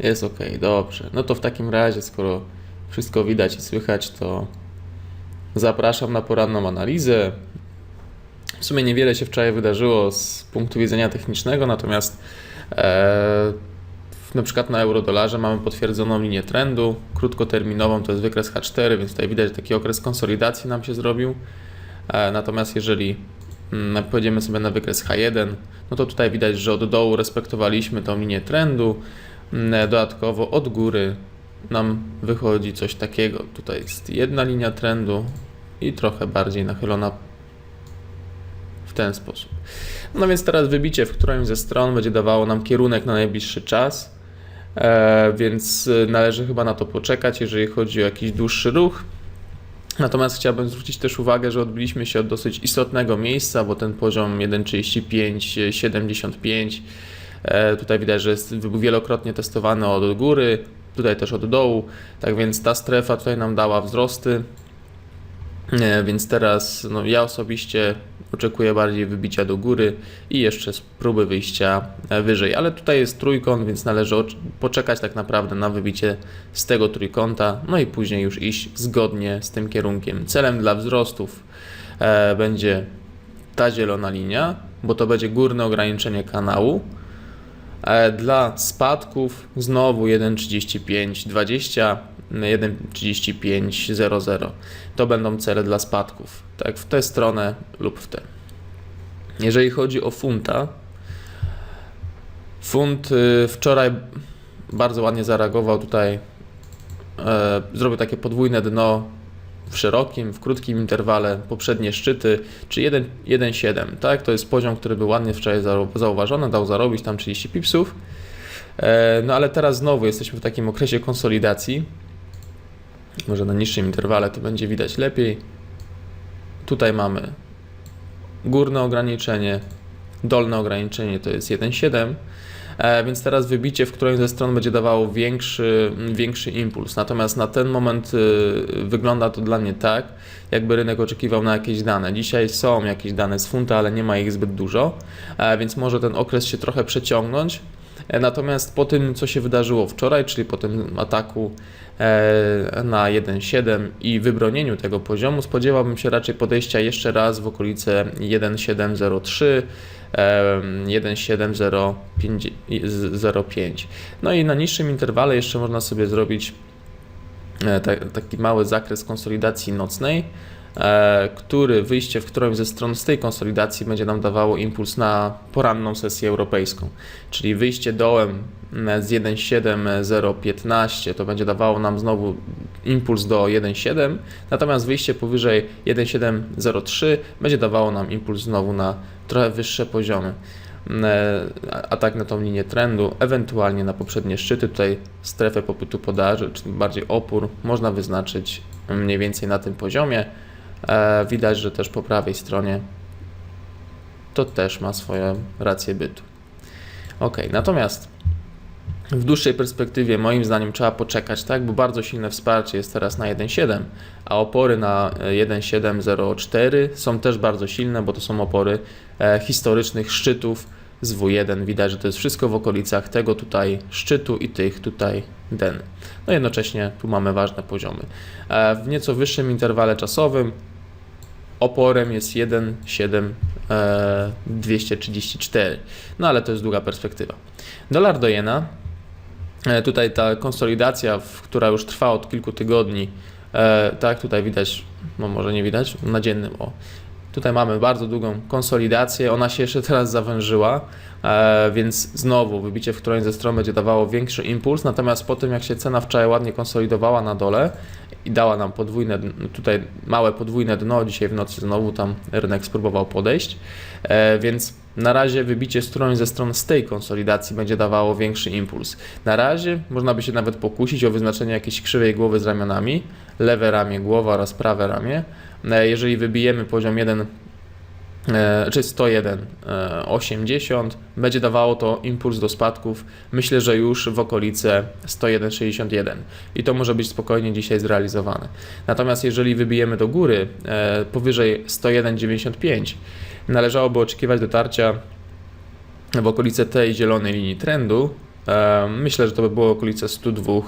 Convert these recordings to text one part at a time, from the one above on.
Jest ok, dobrze. No to w takim razie, skoro wszystko widać i słychać, to zapraszam na poranną analizę. W sumie niewiele się wczoraj wydarzyło z punktu widzenia technicznego, natomiast e, na przykład na eurodolarze mamy potwierdzoną linię trendu, krótkoterminową to jest wykres H4, więc tutaj widać że taki okres konsolidacji nam się zrobił. E, natomiast jeżeli mm, pojedziemy sobie na wykres H1, no to tutaj widać, że od dołu respektowaliśmy tą linię trendu. Mm, Dodatkowo od góry nam wychodzi coś takiego. Tutaj jest jedna linia trendu i trochę bardziej nachylona w ten sposób. No więc teraz wybicie w którąś ze stron będzie dawało nam kierunek na najbliższy czas, e, więc y, należy chyba na to poczekać, jeżeli chodzi o jakiś dłuższy ruch. Natomiast chciałbym zwrócić też uwagę, że odbiliśmy się od dosyć istotnego miejsca, bo ten poziom 1,3575 e, tutaj widać, że jest wielokrotnie testowany od góry, tutaj też od dołu, tak więc ta strefa tutaj nam dała wzrosty, E, Więc teraz no, ja osobiście oczekuję bardziej wybicia do góry i jeszcze próby wyjścia e, wyżej. Ale tutaj jest trójkąt, więc należy ocz- poczekać tak naprawdę na wybicie z tego trójkąta, no i później już iść zgodnie z tym kierunkiem. Celem dla wzrostów e, będzie ta zielona linia, bo to będzie górne ograniczenie kanału. E, Dla spadków znowu 1,3520, 1,3500. To będą cele dla spadków, tak w tę stronę lub w tę. Jeżeli chodzi o funta, funt y, wczoraj bardzo ładnie zareagował tutaj, e, zrobił takie podwójne dno w szerokim, w krótkim interwale, poprzednie szczyty, czy 1 1,7, tak? To jest poziom, który był ładnie wczoraj zau- zauważony, dał zarobić tam 30 pipsów. E, No ale teraz znowu jesteśmy w takim okresie konsolidacji. Może na niższym interwale to będzie widać lepiej. Tutaj mamy górne ograniczenie, dolne ograniczenie to jest 1,7. E, Więc teraz wybicie w którąś ze stron będzie dawało większy, większy impuls. Natomiast na ten moment y, wygląda to dla mnie tak, jakby rynek oczekiwał na jakieś dane. Dzisiaj są jakieś dane z funta, ale nie ma ich zbyt dużo, e, więc może ten okres się trochę przeciągnąć. E, Natomiast po tym, co się wydarzyło wczoraj, czyli po tym ataku e, na 1.7 i wybronieniu tego poziomu, spodziewałbym się raczej podejścia jeszcze raz w okolice 1.703, e, 1.705. No i na niższym interwale jeszcze można sobie zrobić e, ta- taki mały zakres konsolidacji nocnej, który wyjście w którąś ze stron z tej konsolidacji będzie nam dawało impuls na poranną sesję europejską. Czyli wyjście dołem mm, z 1.7015 to będzie dawało nam znowu impuls do 1.7, natomiast wyjście powyżej 1.703 będzie dawało nam impuls znowu na trochę wyższe poziomy. E, Atak na tą linię trendu, ewentualnie na poprzednie szczyty, tutaj strefę popytu podaży, czy bardziej opór, można wyznaczyć mniej więcej na tym poziomie. E, Widać, że też po prawej stronie to też ma swoją rację bytu. Ok, natomiast w dłuższej perspektywie moim zdaniem trzeba poczekać, tak, bo bardzo silne wsparcie jest teraz na 1.7, a opory na e, 1.704 są też bardzo silne, bo to są opory e, historycznych szczytów z W1. Widać, że to jest wszystko w okolicach tego tutaj szczytu i tych tutaj den. No jednocześnie tu mamy ważne poziomy. E, w nieco wyższym interwale czasowym oporem jest 1,7 e, 234. No ale to jest długa perspektywa. Dolar do jena. E, Tutaj ta konsolidacja, która już trwa od kilku tygodni, tak tutaj widać, no może nie widać, na dziennym, o. Tutaj mamy bardzo długą konsolidację, ona się jeszcze teraz zawężyła, e, więc znowu wybicie w którąś ze stron będzie dawało większy impuls, natomiast po tym jak się cena wczoraj ładnie konsolidowała na dole i dała nam podwójne, tutaj małe podwójne dno, dzisiaj w nocy znowu tam rynek spróbował podejść, e, więc na razie wybicie którąś ze stron z tej konsolidacji będzie dawało większy impuls. Na razie można by się nawet pokusić o wyznaczenie jakiejś krzywej głowy z ramionami, lewe ramię głowa oraz prawe ramię. E, Jeżeli wybijemy poziom 1 e, czy 101, e, 80, będzie dawało to impuls do spadków, myślę, że już w okolice 101,61 i to może być spokojnie dzisiaj zrealizowane. Natomiast jeżeli wybijemy do góry e, powyżej 101,95, należałoby oczekiwać dotarcia w okolice tej zielonej linii trendu, E, Myślę, że to by było okolice 102, e,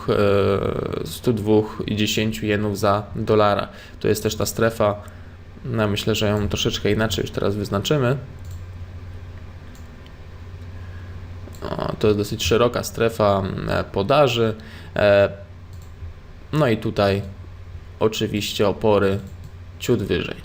102 i 10 jenów za dolara. To jest też ta strefa. No, myślę, że ją troszeczkę inaczej już teraz wyznaczymy. O, to jest dosyć szeroka strefa e, podaży. E, No i tutaj oczywiście opory ciut wyżej. E,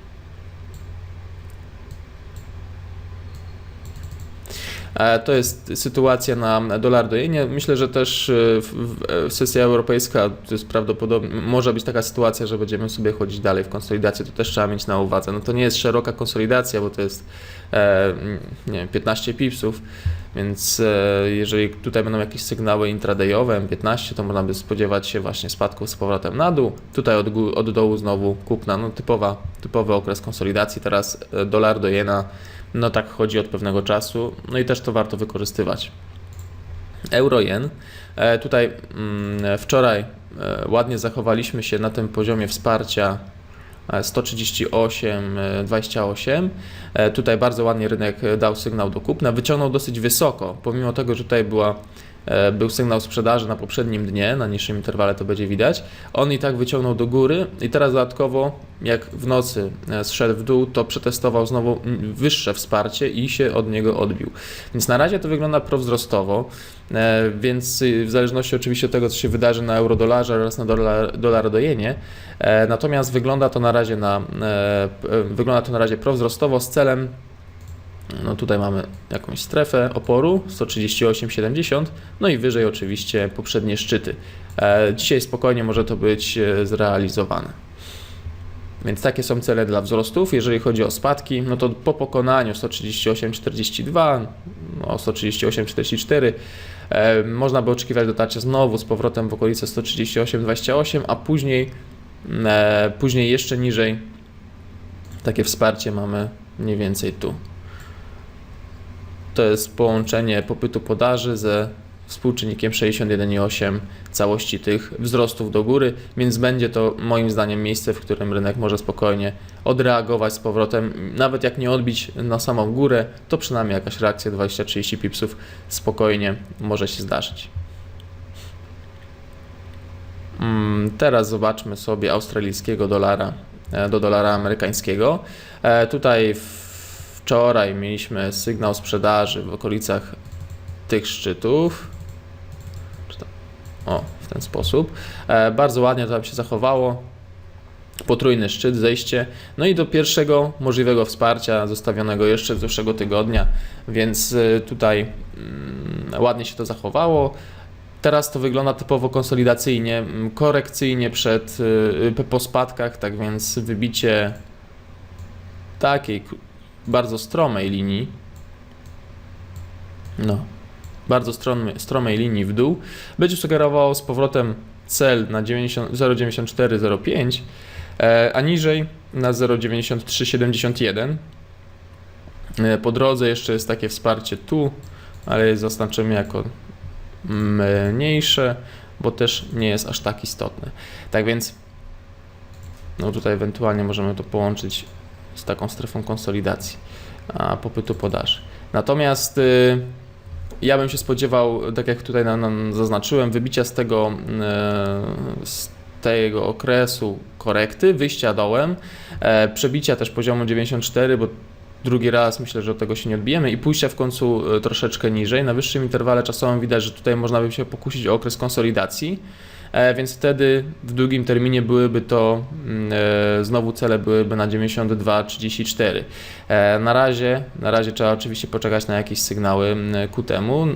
To jest sytuacja na dolar do jenie. Myślę, że też e, w- sesja europejska to jest prawdopodobnie, może być taka sytuacja, że będziemy sobie chodzić dalej w konsolidację, to też trzeba mieć na uwadze. No to nie jest szeroka konsolidacja, bo to jest e, nie wiem, 15 pipsów, więc e, jeżeli tutaj będą jakieś sygnały intradayowe M15, to można by spodziewać się właśnie spadków z powrotem na dół. Tutaj od, od dołu znowu kupna, no typowa, typowy okres konsolidacji. Teraz e, dolar do jena, no tak chodzi od pewnego czasu, no i też to warto wykorzystywać. Euro-jen. E, Tutaj mm, wczoraj e, ładnie zachowaliśmy się na tym poziomie wsparcia e, 138,28. E, Tutaj bardzo ładnie rynek dał sygnał do kupna. Wyciągnął dosyć wysoko, pomimo tego, że tutaj była, był sygnał sprzedaży na poprzednim dnie, na niższym interwale to będzie widać. On i tak wyciągnął do góry i teraz dodatkowo, jak w nocy e, zszedł w dół, to przetestował znowu wyższe wsparcie i się od niego odbił. Więc na razie to wygląda prowzrostowo, e, więc y, w zależności oczywiście od tego, co się wydarzy na euro-dolarze oraz na dolar, do jenie, e, natomiast wygląda to na razie na, e, e, wygląda to na razie prowzrostowo z celem no tutaj mamy jakąś strefę oporu 138,70, no i wyżej oczywiście poprzednie szczyty. E, Dzisiaj spokojnie może to być e, zrealizowane. Więc takie są cele dla wzrostów. Jeżeli chodzi o spadki, no to po pokonaniu 138,42, no 138,44 e, można by oczekiwać dotarcia znowu z powrotem w okolice 138,28, a później, później jeszcze niżej takie wsparcie mamy mniej więcej tu. To jest połączenie popytu podaży ze współczynnikiem 61,8 całości tych wzrostów do góry, więc będzie to moim zdaniem miejsce, w którym rynek może spokojnie odreagować z powrotem. Nawet jak nie odbić na samą górę, to przynajmniej jakaś reakcja 20-30 pipsów spokojnie może się zdarzyć. Mm, Teraz zobaczmy sobie australijskiego dolara e, do dolara amerykańskiego. E, Tutaj w- wczoraj mieliśmy sygnał sprzedaży w okolicach tych szczytów. O, w ten sposób. E, Bardzo ładnie to tam się zachowało. Potrójny szczyt, zejście. No i do pierwszego możliwego wsparcia zostawionego jeszcze z zeszłego tygodnia, więc y, tutaj mm, ładnie się to zachowało. Teraz to wygląda typowo konsolidacyjnie, mm, korekcyjnie przed, y, po spadkach, tak więc wybicie takiej bardzo stromej linii, no, bardzo stromej, stromej linii w dół, będzie sugerowało z powrotem cel na 90 0,9405, e, a niżej na 0,9371. E, Po drodze jeszcze jest takie wsparcie tu, ale zaznaczymy jako mniejsze, bo też nie jest aż tak istotne. Tak więc, no tutaj ewentualnie możemy to połączyć z taką strefą konsolidacji, popytu podaży. Natomiast y, ja bym się spodziewał, tak jak tutaj nam, zaznaczyłem, wybicia z tego, y, z tego okresu korekty, wyjścia dołem, e, przebicia też poziomu 94, bo drugi raz myślę, że od tego się nie odbijemy i pójścia w końcu e, troszeczkę niżej. Na wyższym interwale czasowym widać, że tutaj można by się pokusić o okres konsolidacji, więc wtedy w długim terminie byłyby to mm, e, znowu cele byłyby na 92,34. E, Na razie, na razie trzeba oczywiście poczekać na jakieś sygnały mm, ku temu.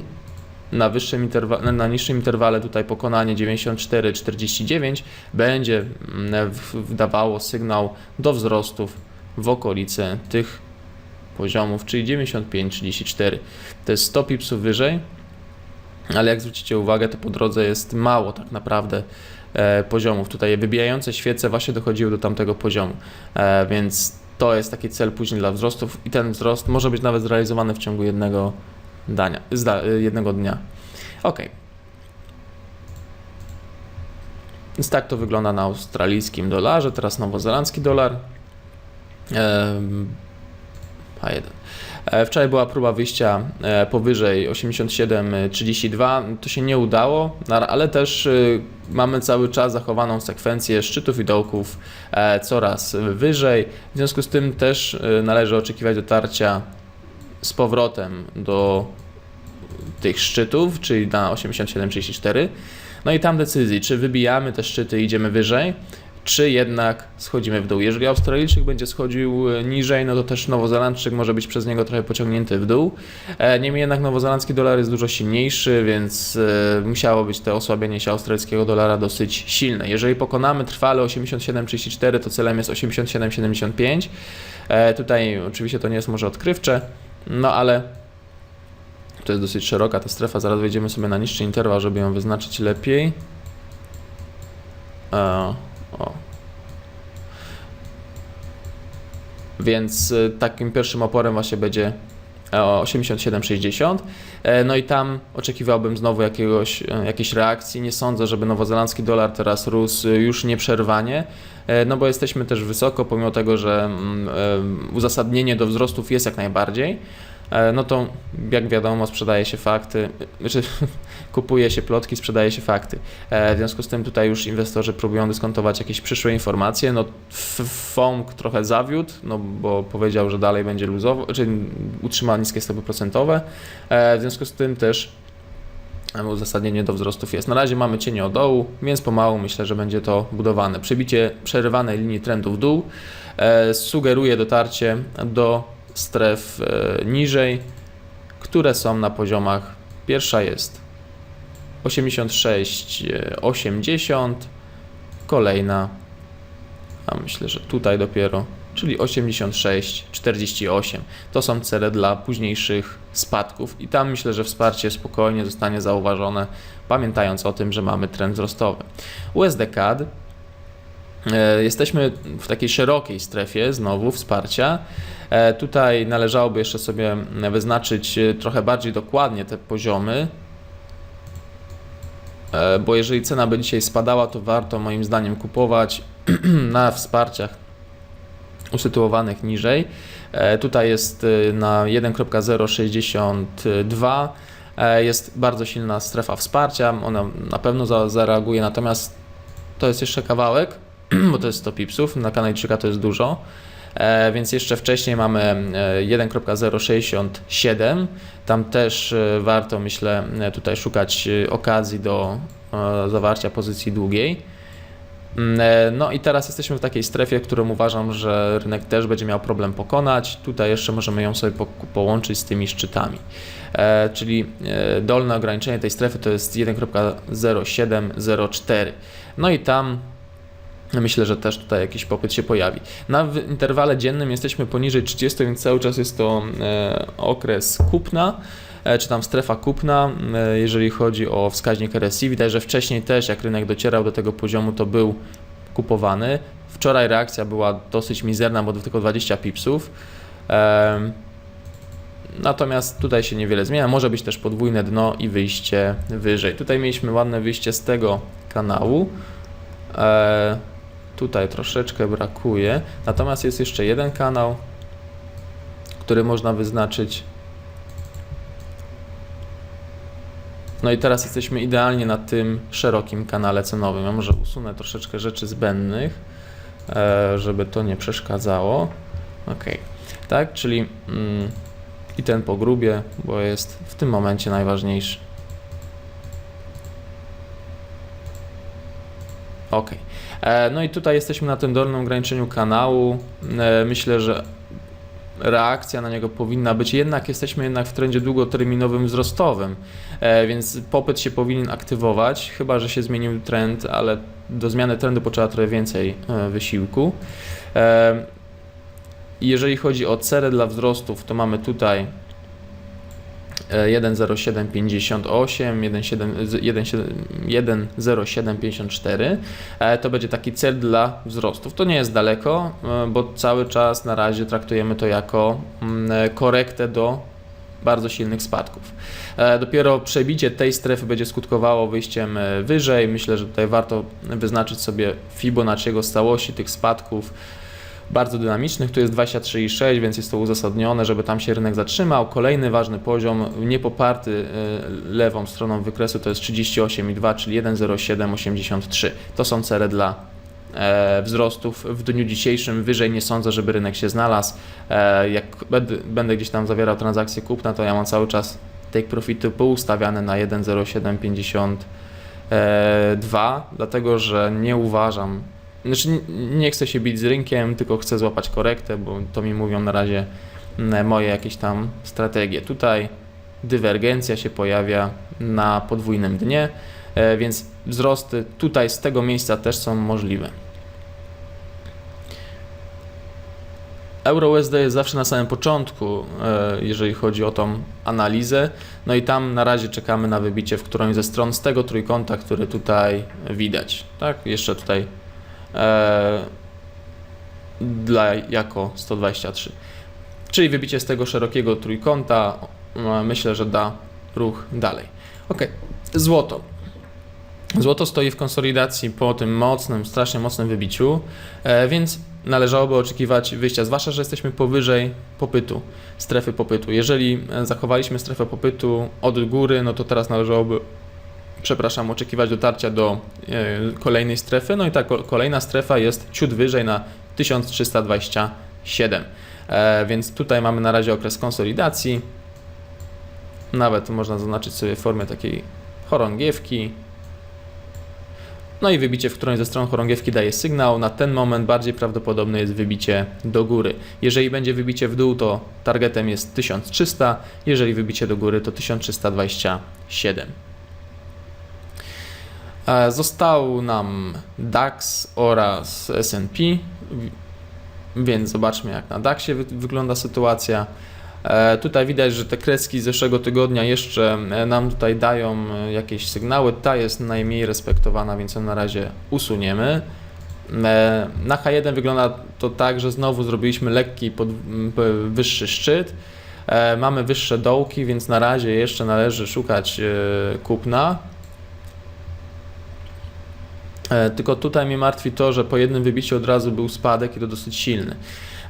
Na, wyższym interwa- na niższym interwale tutaj pokonanie 94,49 będzie mm, wdawało sygnał do wzrostów w okolice tych poziomów, czyli 95,34. To jest 100 pipsów wyżej, ale jak zwrócicie uwagę, to po drodze jest mało tak naprawdę e, poziomów. Tutaj wybijające świece właśnie dochodziły do tamtego poziomu, e, więc to jest taki cel później dla wzrostów i ten wzrost może być nawet zrealizowany w ciągu jednego, dania, e, jednego dnia. Ok. Więc tak to wygląda na australijskim dolarze, teraz nowozelandzki dolar. Em, H1. E, Wczoraj była próba wyjścia e, powyżej 87,32. To się nie udało, na- ale też y, mamy cały czas zachowaną sekwencję szczytów i dołków e, coraz wyżej. W związku z tym też należy oczekiwać dotarcia z powrotem do tych szczytów, czyli na 87,34. No i tam decyzji, czy wybijamy te szczyty i idziemy wyżej, czy jednak schodzimy w dół. Jeżeli Australijczyk będzie schodził e, niżej, no to też Nowozelandczyk może być przez niego trochę pociągnięty w dół. E, Niemniej jednak nowozelandzki dolar jest dużo silniejszy, więc e, musiało być to osłabienie się australijskiego dolara dosyć silne. Jeżeli pokonamy trwale 87,34, to celem jest 87,75. E, Tutaj oczywiście to nie jest może odkrywcze, no ale to jest dosyć szeroka ta strefa. Zaraz wejdziemy sobie na niższy interwał, żeby ją wyznaczyć lepiej o. Więc y, takim pierwszym oporem właśnie będzie e, 87,60. E, No i tam oczekiwałbym znowu jakiegoś, e, jakiejś reakcji. Nie sądzę, żeby nowozelandzki dolar teraz rósł y, już nieprzerwanie, e, no bo jesteśmy też wysoko, pomimo tego, że mm, e, uzasadnienie do wzrostów jest jak najbardziej. E, No to jak wiadomo, sprzedaje się fakty, znaczy kupuje się plotki, sprzedaje się fakty. E, W związku z tym tutaj już inwestorzy próbują dyskontować jakieś przyszłe informacje. No F- FOMC trochę zawiódł, no bo powiedział, że dalej będzie luzowo, czy utrzyma niskie stopy procentowe. E, W związku z tym też uzasadnienie do wzrostów jest. Na razie mamy cienie od dołu, więc pomału myślę, że będzie to budowane. Przebicie przerywanej linii trendu w dół sugeruje dotarcie do stref e, niżej, które są na poziomach. Pierwsza jest 86,80, kolejna, a myślę, że tutaj dopiero, czyli 86,48. To są cele dla późniejszych spadków i tam myślę, że wsparcie spokojnie zostanie zauważone, pamiętając o tym, że mamy trend wzrostowy. USD CAD E, Jesteśmy w takiej szerokiej strefie znowu wsparcia. E, Tutaj należałoby jeszcze sobie wyznaczyć e, trochę bardziej dokładnie te poziomy, E, bo jeżeli cena by dzisiaj spadała, to warto moim zdaniem kupować na wsparciach usytuowanych niżej. E, Tutaj jest e, na 1.062 e, jest bardzo silna strefa wsparcia, ona na pewno za- zareaguje, natomiast to jest jeszcze kawałek, bo to jest 100 pipsów, na Kanadczyka to jest dużo. E, więc jeszcze wcześniej mamy e, 1.067. Tam też e, warto, myślę, e, tutaj szukać e, okazji do e, zawarcia pozycji długiej. Mm, e, No i teraz jesteśmy w takiej strefie, którą uważam, że rynek też będzie miał problem pokonać. Tutaj jeszcze możemy ją sobie po- połączyć z tymi szczytami. E, Czyli e, dolne ograniczenie tej strefy to jest 1.0704. No i tam Myślę, że też tutaj jakiś popyt się pojawi. Na interwale dziennym jesteśmy poniżej 30, więc cały czas jest to e, okres kupna, e, czy tam strefa kupna, e, jeżeli chodzi o wskaźnik RSI. Widać, że wcześniej też, jak rynek docierał do tego poziomu, to był kupowany. Wczoraj reakcja była dosyć mizerna, bo tylko 20 pipsów. Natomiast tutaj się niewiele zmienia. Może być też podwójne dno i wyjście wyżej. Tutaj mieliśmy ładne wyjście z tego kanału. Tutaj troszeczkę brakuje. Natomiast jest jeszcze jeden kanał, który można wyznaczyć. No i teraz jesteśmy idealnie na tym szerokim kanale cenowym. Ja może usunę troszeczkę rzeczy zbędnych, e, żeby to nie przeszkadzało. Ok, tak, czyli mm, i ten po grubie, bo jest w tym momencie najważniejszy. Ok. E, No i tutaj jesteśmy na tym dolnym ograniczeniu kanału. E, Myślę, że reakcja na niego powinna być. Jednak jesteśmy jednak w trendzie długoterminowym wzrostowym, e, więc popyt się powinien aktywować, chyba że się zmienił trend, ale do zmiany trendu potrzeba trochę więcej wysiłku. Jeżeli chodzi o cele dla wzrostów, to mamy tutaj 10758, 10754. E, To będzie taki cel dla wzrostów. To nie jest daleko, e, bo cały czas na razie traktujemy to jako mm, e, korektę do bardzo silnych spadków. Dopiero przebicie tej strefy będzie skutkowało wyjściem wyżej. Myślę, że tutaj warto wyznaczyć sobie Fibonacciego z całości tych spadków bardzo dynamicznych. Tu jest 23,6, więc jest to uzasadnione, żeby tam się rynek zatrzymał. Kolejny ważny poziom, niepoparty y, lewą stroną wykresu, to jest 38,2, czyli 1,0783. To są cele dla e, wzrostów w dniu dzisiejszym. Wyżej nie sądzę, żeby rynek się znalazł. E, jak będę, gdzieś tam zawierał transakcję kupna, to ja mam cały czas take profity poustawiane na 1,0752, dlatego że nie uważam, znaczy nie, chcę się bić z rynkiem, tylko chcę złapać korektę, bo to mi mówią na razie mm, moje jakieś tam strategie. Tutaj dywergencja się pojawia na podwójnym dnie, e, więc wzrosty tutaj z tego miejsca też są możliwe. EURUSD jest zawsze na samym początku, e, jeżeli chodzi o tą analizę. No i tam na razie czekamy na wybicie w którąś ze stron z tego trójkąta, który tutaj widać. Tak, jeszcze tutaj dla jako 123. Czyli wybicie z tego szerokiego trójkąta e, myślę, że da ruch dalej. Ok, złoto. Złoto stoi w konsolidacji po tym mocnym, strasznie mocnym wybiciu, e, więc należałoby oczekiwać wyjścia, zwłaszcza, że jesteśmy powyżej popytu, strefy popytu. Jeżeli e, zachowaliśmy strefę popytu od góry, no to teraz należałoby, przepraszam, oczekiwać dotarcia do e, kolejnej strefy. No i ta ko- kolejna strefa jest ciut wyżej na 1327. E, Więc tutaj mamy na razie okres konsolidacji. Nawet można zaznaczyć sobie w formie takiej chorągiewki. No i wybicie w którąś ze stron chorągiewki daje sygnał. Na ten moment bardziej prawdopodobne jest wybicie do góry. Jeżeli będzie wybicie w dół, to targetem jest 1300. Jeżeli wybicie do góry, to 1327. E, Został nam DAX oraz SP, więc zobaczmy jak na DAXie wy- wygląda sytuacja. E, Tutaj widać, że te kreski z zeszłego tygodnia jeszcze e, nam tutaj dają jakieś sygnały. Ta jest najmniej respektowana, więc ją na razie usuniemy. Na H1 wygląda to tak, że znowu zrobiliśmy lekki pod, wyższy szczyt. Mamy wyższe dołki, więc na razie jeszcze należy szukać kupna. E, Tylko tutaj mnie martwi to, że po jednym wybiciu od razu był spadek i to dosyć silny.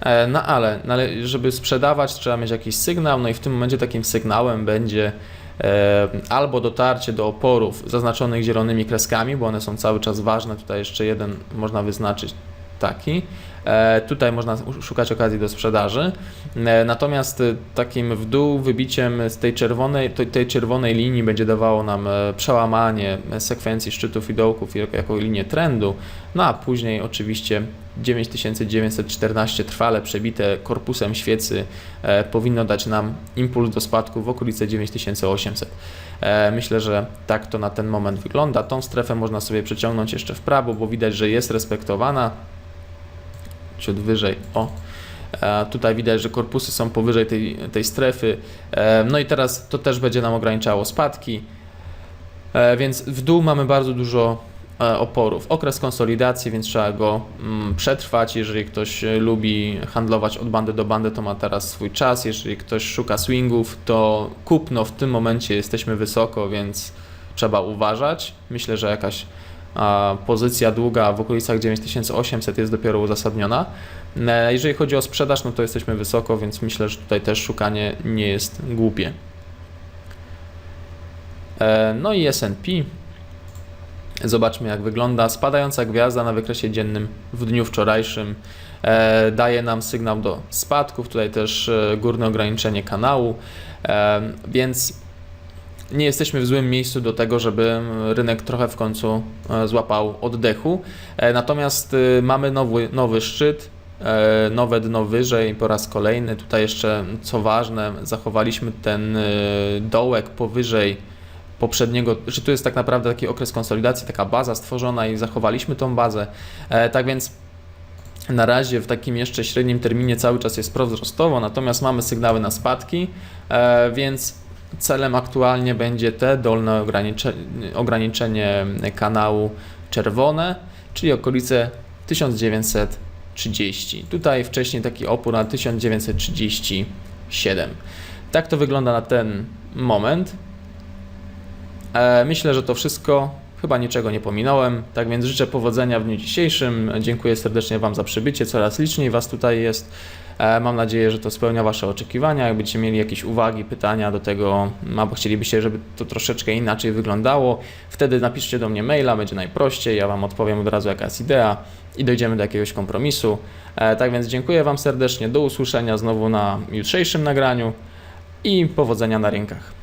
E, No ale, no ale żeby sprzedawać, trzeba mieć jakiś sygnał, no i w tym momencie takim sygnałem będzie e, albo dotarcie do oporów zaznaczonych zielonymi kreskami, bo one są cały czas ważne. Tutaj jeszcze jeden można wyznaczyć taki. E, Tutaj można szukać okazji do sprzedaży. E, Natomiast e, takim w dół wybiciem z tej czerwonej, tej, czerwonej linii będzie dawało nam przełamanie sekwencji szczytów i dołków jako, linię trendu. No a później oczywiście 9914 trwale przebite korpusem świecy powinno dać nam impuls do spadku w okolice 9800. E, myślę, że tak to na ten moment wygląda. Tą strefę można sobie przeciągnąć jeszcze w prawo, bo widać, że jest respektowana. Ciut wyżej. O. E, Tutaj widać, że korpusy są powyżej tej, tej strefy. E, No i teraz to też będzie nam ograniczało spadki. E, Więc w dół mamy bardzo dużo oporów. Okres konsolidacji, więc trzeba go mm, przetrwać. Jeżeli ktoś lubi handlować od bandy do bandy, to ma teraz swój czas. Jeżeli ktoś szuka swingów, to kupno w tym momencie jesteśmy wysoko, więc trzeba uważać. Myślę, że jakaś a, pozycja długa w okolicach 9800 jest dopiero uzasadniona. E, Jeżeli chodzi o sprzedaż, no to jesteśmy wysoko, więc myślę, że tutaj też szukanie nie jest głupie. E, No i S&P. Zobaczmy jak wygląda. Spadająca gwiazda na wykresie dziennym w dniu wczorajszym e, daje nam sygnał do spadków. Tutaj też górne ograniczenie kanału, więc nie jesteśmy w złym miejscu do tego, żeby rynek trochę w końcu e, złapał oddechu. E, Natomiast e, mamy nowy, nowy szczyt, e, nowe dno wyżej po raz kolejny. Tutaj jeszcze, co ważne, zachowaliśmy ten e, dołek powyżej poprzedniego, że tu jest tak naprawdę taki okres konsolidacji, taka baza stworzona i zachowaliśmy tą bazę. Tak więc na razie w takim jeszcze średnim terminie cały czas jest prowzrostowo, natomiast mamy sygnały na spadki, więc celem aktualnie będzie te dolne ogranicze, ograniczenie kanału czerwone, czyli okolice 1930. Tutaj wcześniej taki opór na 1937. Tak to wygląda na ten moment. E, Myślę, że to wszystko Chyba niczego nie pominąłem. Tak więc życzę powodzenia w dniu dzisiejszym. Dziękuję serdecznie Wam za przybycie. Coraz liczniej Was tutaj jest. E, Mam nadzieję, że to spełnia Wasze oczekiwania. Jakbyście mieli jakieś uwagi, pytania do tego, albo chcielibyście, żeby to troszeczkę inaczej wyglądało, wtedy napiszcie do mnie maila, będzie najprościej. Ja Wam odpowiem od razu, jaka jest idea i dojdziemy do jakiegoś kompromisu. E, Tak więc dziękuję Wam serdecznie. Do usłyszenia znowu na jutrzejszym nagraniu i powodzenia na rynkach.